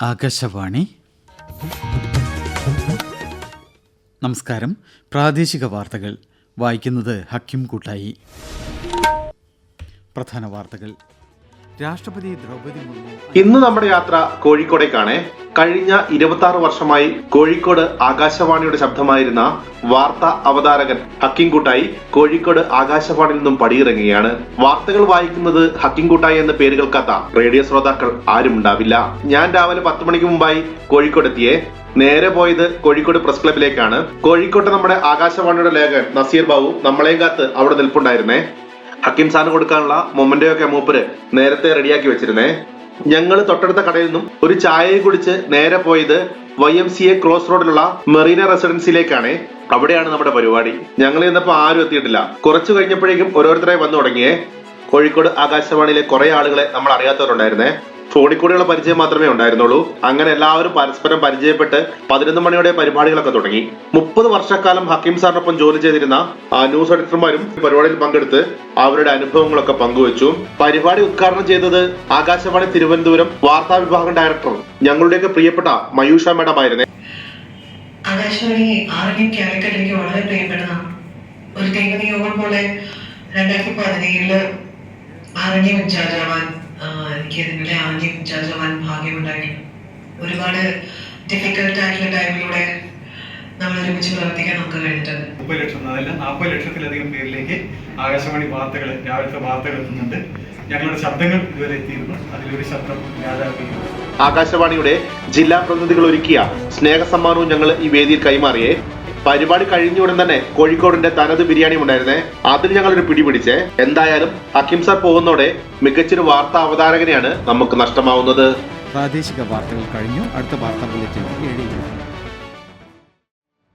ആകാശവാണി. നമസ്കാരം. പ്രാദേശിക വാർത്തകൾ. വായിക്കുന്നത് ഹക്കിം കൂട്ടായി. പ്രധാന വാർത്തകൾ. രാഷ്ട്രപതി ദ്രൗപദി മുർമു ഇന്ന് നമ്മുടെ യാത്ര കോഴിക്കോടേക്കാണ്. കഴിഞ്ഞ ഇരുപത്തി വർഷമായി കോഴിക്കോട് ആകാശവാണിയുടെ ശബ്ദമായിരുന്ന വാർത്താ അവതാരകൻ ഹക്കിംകുട്ടായി കോഴിക്കോട് ആകാശവാണിയിൽ നിന്നും പടിയിറങ്ങുകയാണ്. വാർത്തകൾ വായിക്കുന്നത് ഹക്കിംകുട്ടായി എന്ന പേര് കേൾക്കാത്ത റേഡിയോ ശ്രോതാക്കൾ ആരും ഉണ്ടാവില്ല. ഞാൻ രാവിലെ പത്ത് മണിക്ക് മുമ്പായി കോഴിക്കോട് എത്തിയേ നേരെ പോയത് കോഴിക്കോട് പ്രസ് ക്ലബിലേക്കാണ്. കോഴിക്കോട്ട് നമ്മുടെ ആകാശവാണിയുടെ ലേഖകൻ നസീർ ബാബു നമ്മളെയും കാത്ത് അവിടെ നിൽപ്പുണ്ടായിരുന്നേ. ഹക്കിം സാറിന് കൊടുക്കാനുള്ള മൊമ്മന്റെയൊക്കെ മൂപ്പര് നേരത്തെ റെഡിയാക്കി വെച്ചിരുന്നേ. ഞങ്ങൾ തൊട്ടടുത്ത കടയിൽ നിന്നും ഒരു ചായയും കുടിച്ച് നേരെ പോയത് Y M C A cross റോഡിലുള്ള മെറീന റെസിഡൻസിയിലേക്കാണ് അവിടെയാണ് നമ്മുടെ പരിപാടി. ഞങ്ങൾ ചെന്നപ്പോൾ ആരും എത്തിയിട്ടില്ല. കുറച്ചു കഴിഞ്ഞപ്പോഴേക്കും ഓരോരുത്തരായി വന്നു തുടങ്ങിയേ. കോഴിക്കോട് ആകാശവാണിയിലെ കുറെ ആളുകളെ നമ്മൾ അറിയാത്തവരുണ്ടായിരുന്നേ ഫോണിൽ കൂടെയുള്ള പരിചയം മാത്രമേ ഉണ്ടായിരുന്നുള്ളൂ. അങ്ങനെ എല്ലാവരും പരസ്പരം പരിചയപ്പെട്ട് പതിനൊന്ന് മണിയോടെ പരിപാടികളൊക്കെ തുടങ്ങി. മുപ്പത് വർഷക്കാലം ഹക്കീം സാറിനൊപ്പം ജോലി ചെയ്തിരുന്ന ന്യൂസ് എഡിറ്റർമാരും പരിപാടിയിൽ പങ്കെടുത്ത് അവരുടെ അനുഭവങ്ങളൊക്കെ പങ്കുവച്ചു. പരിപാടി ഉദ്ഘാടനം ചെയ്തത് ആകാശവാണി തിരുവനന്തപുരം വാർത്താ വിഭാഗം ഡയറക്ടർ ഞങ്ങളുടെയൊക്കെ പ്രിയപ്പെട്ട മയൂഷ മേഡം ആയിരുന്നേ. ആകാശവാണി ആരുടെയും ക്യാരക്ടർ വളരെ പ്രിയപ്പെടുന്ന ഒരു ദൈവനിയോഗം പോലെ രണ്ടായിരത്തി പതിനേഴിൽ ആരണ്യം ഇൻചാർജ് ആവാൻ എനിക്ക് നിങ്ങളുടെ ആദ്യം ഇൻചാർജ് ആവാൻ ഭാഗ്യമുണ്ടായിട്ടുണ്ട് ഒരുപാട് ഡിഫിക്കൽട്ട് ആയിട്ടുള്ള ടൈമിലൂടെ നമ്മൾ ഒരുമിച്ച് പ്രവർത്തിക്കാൻ നമുക്ക് കഴിഞ്ഞിട്ടുണ്ട്. മുപ്പത് ലക്ഷം അതല്ല നാൽപ്പത് ലക്ഷത്തിലധികം പേരിലേക്ക് ആകാശവാണി വാർത്തകൾ രാവിലത്തെ വാർത്തകൾ എത്തുന്നുണ്ട്. ഞങ്ങളുടെ ശബ്ദങ്ങൾ ഇതുവരെ എത്തിയിരുന്നു. അതിലൊരു ശബ്ദം രാജാവിക്കുന്നു ആകാശവാണിയുടെ ജില്ലാ പ്രതിനിധികൾ ഒരുക്കിയ സ്നേഹസമ്മാനവും ഞങ്ങൾ ഈ വേദിയിൽ കൈമാറിയേ. പരിപാടി കഴിഞ്ഞ ഉടൻ തന്നെ കോഴിക്കോടിന്റെ തനത് ബിരിയാണി ഉണ്ടായിരുന്നേ. അതിൽ ഞങ്ങൾ ഒരു പിടി പിടിച്ചേ. എന്തായാലും ഹക്കിം സാർ പോകുന്നതോടെ മികച്ചൊരു വാർത്താ അവതാരകനെയാണ് നമുക്ക് നഷ്ടമാവുന്നത്. പ്രാദേശിക വാർത്തകൾ കഴിഞ്ഞു. അടുത്ത വാർത്താ ബുള്ളറ്റിൻ